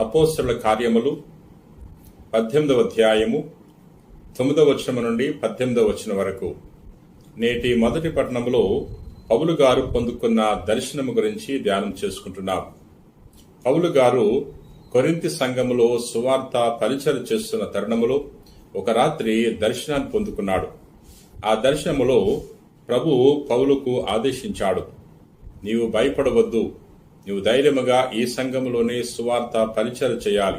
అపోస్తుల కార్యములు పద్దెనిమిదవ అధ్యాయము తొమ్మిదవ వచనం నుండి పద్దెనిమిదవ వచనం వరకు. నేటి మొదటి పట్టణంలో పౌలు గారు పొందుకున్న దర్శనము గురించి ధ్యానం చేసుకుంటున్నాం. పౌలు గారు కొరింతి సంఘములో సువార్త పరిచయం చేస్తున్న తరుణములో ఒక రాత్రి దర్శనాన్ని పొందుకున్నాడు. ఆ దర్శనములో ప్రభు పౌలుకు ఆదేశించాడు నీవు భయపడవద్దు. నీవు ధైర్యముగా ఈ సంఘములోనే సువార్త పరిచయ చేయాలి.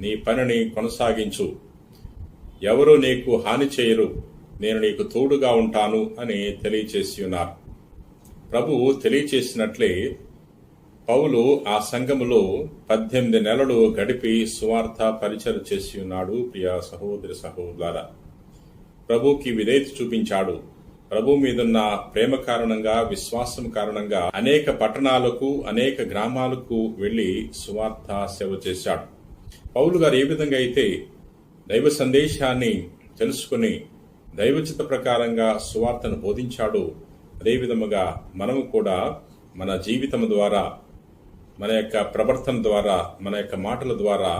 నీ పనిని కొనసాగించు. ఎవరు నీకు హాని చేయరు. నేను నీకు తోడుగా ఉంటాను అని తెలియచేసి ఉన్నారు. ప్రభు తెలియచేసినట్లే పౌలు ఆ సంఘములో పద్దెనిమిది నెలలు గడిపి సువార్త పరిచయం చేసి ఉన్నాడు ప్రియ సహోదరి సహోదర ప్రభుకి విధేయత చూపించాడు. ప్రభు మీదున్న ప్రేమ కారణంగా విశ్వాసం కారణంగా అనేక పట్టణాలకు అనేక గ్రామాలకు వెళ్ళి సువార్త సేవ చేశాడు. పౌలు గారు ఏ విధంగా అయితే దైవ సందేశాన్ని తెలుసుకుని దైవచిత ప్రకారంగా సువార్తను బోధించాడు అదే విధముగా మనము కూడా మన జీవితం ద్వారా మన యొక్క ప్రవర్తన ద్వారా మన యొక్క మాటల ద్వారా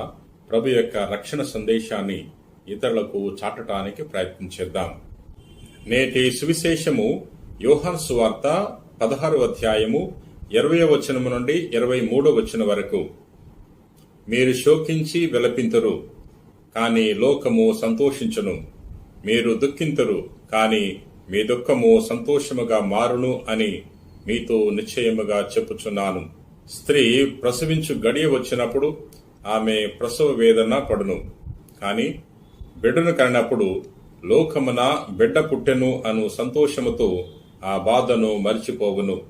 ప్రభు యొక్క రక్షణ సందేశాన్ని ఇతరులకు చాటటానికి ప్రయత్నం చేద్దాం. నేటి సువిశేషము యోహాన్ సువార్త పదహారు అధ్యాయము ఇరవై వచనము నుండి ఇరవై మూడో వచనం వరకు. మీరు శోకించి విలపింతురు కాని లోకము సంతోషించును. మీరు దుఃఖింతురు కాని మీ దుఃఖము సంతోషముగా మారును అని మీతో నిశ్చయముగా చెప్పుచున్నాను. స్త్రీ ప్రసవించు గడియ వచ్చినప్పుడు ఆమె ప్రసవ వేదన పడును కాని బిడ్డను కన్నప్పుడు లోకమున బిడ్డ పుట్టెను అను సంతోషముతో ఆ బాధను మరిచిపోవును.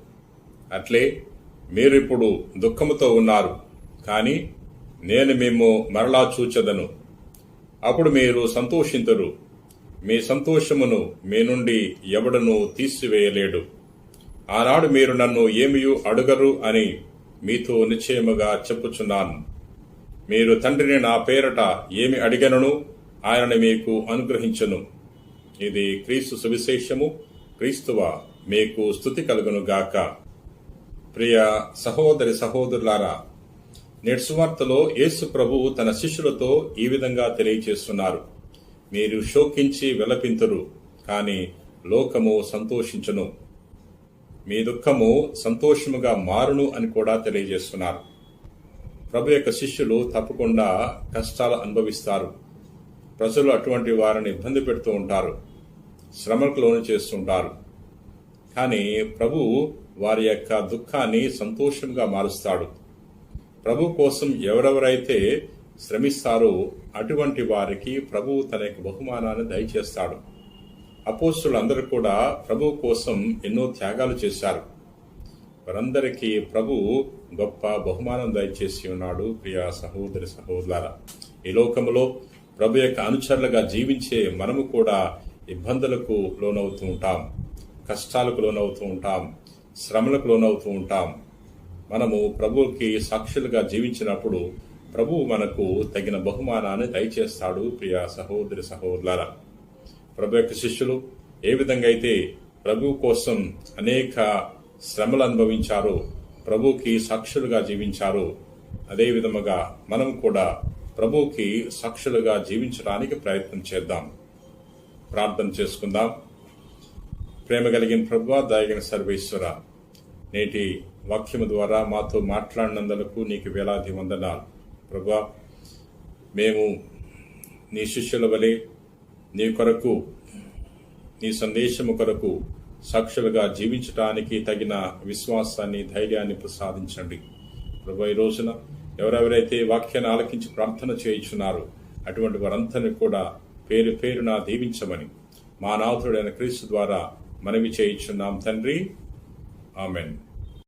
అట్లే మీరిప్పుడు దుఃఖముతో ఉన్నారు. కాని నేను మేము మరలా చూచదను. అప్పుడు మీరు సంతోషింతురు. మీ సంతోషమును మీ నుండి ఎవడను తీసివేయలేడు. ఆనాడు మీరు నన్ను ఏమియు అడుగరు అని మీతో నిశ్చయముగా చెప్పుచున్నాను. మీరు తండ్రిని నా పేరట ఏమి అడిగనను? ఆయన మీకు అనుగ్రహించను. ఇది క్రీస్తు సువిశేషము క్రీస్తువ మీకు స్థుతి కలుగునుగాక ప్రియ సహోదరి సహోదరులారా నేటి యేసు ప్రభు తన శిష్యులతో ఈ విధంగా తెలియచేస్తున్నారు. మీరు శోకించి విలపింతురు కాని లోకము సంతోషించును. మీ దుఃఖము సంతోషముగా మారును అని కూడా తెలియజేస్తున్నారు. ప్రభు యొక్క శిష్యులు తప్పకుండా కష్టాలు అనుభవిస్తారు. ప్రజలు అటువంటి వారిని ఇబ్బంది పెడుతూ ఉంటారు శ్రమకు లోను చేస్తుంటారు. కానీ ప్రభు వారి యొక్క దుఃఖాన్ని సంతోషంగా మారుస్తాడు. ప్రభు కోసం ఎవరెవరైతే శ్రమిస్తారో అటువంటి వారికి ప్రభు తన యొక్క బహుమానాన్ని దయచేస్తాడు. అపోస్తులందరూ కూడా ప్రభు కోసం ఎన్నో త్యాగాలు చేశారు. వారందరికీ ప్రభు గొప్ప బహుమానం దయచేసి ఉన్నాడు ప్రియ సహోదరి సహోదరుల ఈ లోకంలో ప్రభు యొక్క అనుచరులుగా జీవించే మనము కూడా ఇబ్బందులకు లోనవుతూ ఉంటాం. కష్టాలకు లోనవుతూ ఉంటాం. శ్రమలకు లోనవుతూ ఉంటాం. మనము ప్రభువుకి సాక్షులుగా జీవించినప్పుడు ప్రభువు మనకు తగిన బహుమానాన్ని దయచేస్తాడు ప్రియ సహోదరి సహోదరులారా. ప్రభు యొక్క శిష్యులు ఏ విధంగా అయితే ప్రభు కోసం అనేక శ్రమలు అనుభవించారో ప్రభుకి సాక్షులుగా జీవించారో అదే విధముగా మనం కూడా ప్రభుకి సాక్షులుగా జీవించడానికి ప్రయత్నం చేద్దాం. ప్రార్థన చేసుకుందాం. ప్రేమ కలిగిన ప్రభు దయగిన సర్వేశ్వర నేటి వాక్యము ద్వారా మాతో మాట్లాడినందులకు నీకు వేలాది వందనాలు. ప్రభా మేము నీ శిష్యుల వలె నీ కొరకు నీ సందేశము కొరకు సాక్షులుగా జీవించటానికి తగిన విశ్వాసాన్ని ధైర్యాన్ని ప్రసాదించండి. ప్రభు ఈ రోజున ఎవరెవరైతే వాక్యాన్ని ఆలకించి ప్రార్థన చేయించున్నారో అటువంటి వారందరినీ కూడా పేరు పేరున దీవించమని మా నాథుడైన క్రీస్తు ద్వారా మనవి చేయించున్నాం తండ్రి. ఆమెన్.